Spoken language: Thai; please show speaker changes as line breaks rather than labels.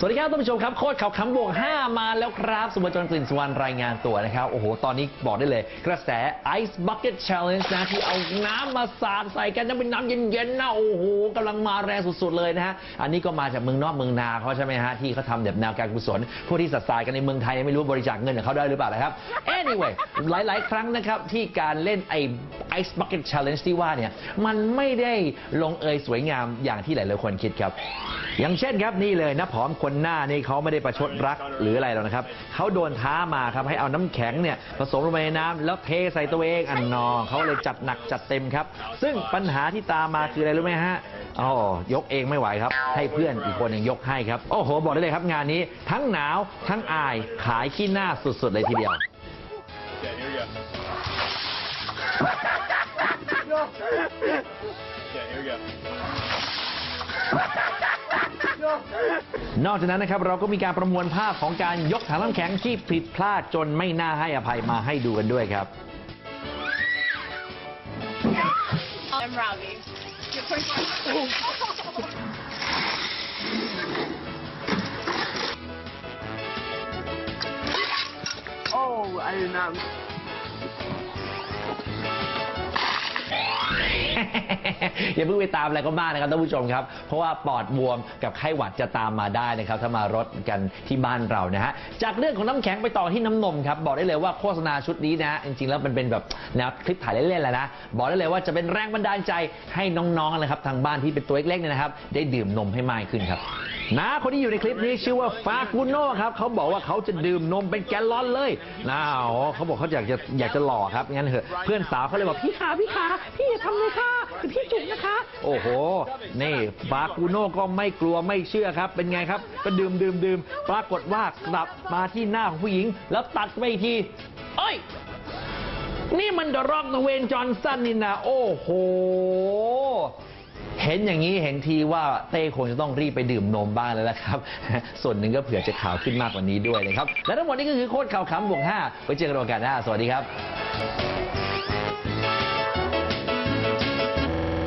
สวัสดีครับท่านผู้ชมครับโค้ดข่าวคำบวก5 มาแล้วครับ สุวรรณจนกลิ่นสุวรรณรายงานตัวนะครับ โอ้โห ตอนนี้บอกได้เลย กระแส Ice Bucket Challenge นะ ที่เอาน้ำมาสาดใส่กันนะเป็นน้ำเย็นๆนะโอ้โหกำลังมาแรงสุดๆเลยนะฮะ อันนี้ก็มาจากเมืองนอกเมืองนาเขาใช่ไหมฮะ ที่เขาทำแบบแนวการกุศลพวกที่สัดสายกันในเมืองไทยไม่รู้บริจาคเงินเขาได้หรือเปล่านะครับ anyway หลายๆ ครั้งนะครับที่การเล่นไอ้ Ice Bucket Challenge ที่ว่าเนี่ยมันไม่ได้ลงเอยสวยงามอย่างที่หลายๆคนคิดครับ อย่างเช่นครับนี่เลยนะผอมคนหน้านี่เขาไม่ได้ประชดรักหรืออะไรหรอกนะครับเขาโดนท้ามาครับให้เอาน้ำแข็งเนี่ยผสมลงไปในน้ำแล้วเทใส่ตัวเองอันนองเขาเลยจัดหนักจัดเต็มครับ ซึ่งปัญหาที่ตามมาคืออะไรรู้ไหมฮะอ๋อยกเองไม่ไหวครับ ให้เพื่อนอีกคนหนึ่งยกให้ครับ โอ้โห บอกได้เลยครับงานนี้ ทั้งหนาวทั้งอายขายขี้หน้าสุดๆเลยทีเดียว นอกจากนั้นนะครับเราก็มีการประมวลภาพของการยกถังน้ำแข็งที่ผิดพลาดจนไม่น่าให้อภัยมาให้ดูกันด้วยครับ
I'm Robbie. Your first
Oh, I did not.
อย่าเพิ่งไปตามอะไรก็มากนะครับท่านผู้ชมครับ เพราะว่าปอดบวมกับไข้หวัดจะตามมาได้นะครับถ้ามารถกันที่บ้านเรานะฮะจากเรื่องของน้ำแข็งไปต่อที่น้ำนมครับบอกได้เลยว่าโฆษณาชุดนี้นะฮะจริงๆแล้วมันเป็นแบบแนวคลิปถ่ายเล่นๆแหละนะบอกได้เลยว่าจะเป็นแรงบันดาลใจให้น้องๆนะครับทางบ้านที่เป็นตัวเล็กๆเนี่ยนะครับ ได้ดื่มนมให้มากขึ้นครับ นาคนที่อยู่ในคลิปนี้ชื่อว่าฟากุโน่ครับเขาบอกว่าเขาจะดื่มนมเป็นแกลลอนเลยนะอ๋อเขาบอกเขาอยากจะอยากจะหล่อครับงั้นเถอะเพื่อนสาวเขาเลยบอกพี่ขาพี่ขาพี่อย่าทำเลยค่ะพี่จุกนะคะ โอ้โห นี่ฟากูโน่ก็ไม่กลัวไม่เชื่อครับ เป็นไงครับก็ดื่มดื่มดื่มปรากฏว่ากลับมาที่หน้าของผู้หญิง แล้วตัดไปอีกทีเอ้ยนี่มันเดอะร็อกเวนจอห์นสันนี่นะโอ้โห เห็นอย่างนี้เห็นทีว่าเต้คงจะต้องรีบไปดื่มนมบ้างแล้วละครับ ส่วนหนึ่งก็เผื่อจะขาวขึ้นมากกว่านี้ด้วยนะครับ และทั้งหมดนี้ก็คือโคตรข่าวขำบวก5ไว้เจอกันโอกาสหน้าสวัสดีครับ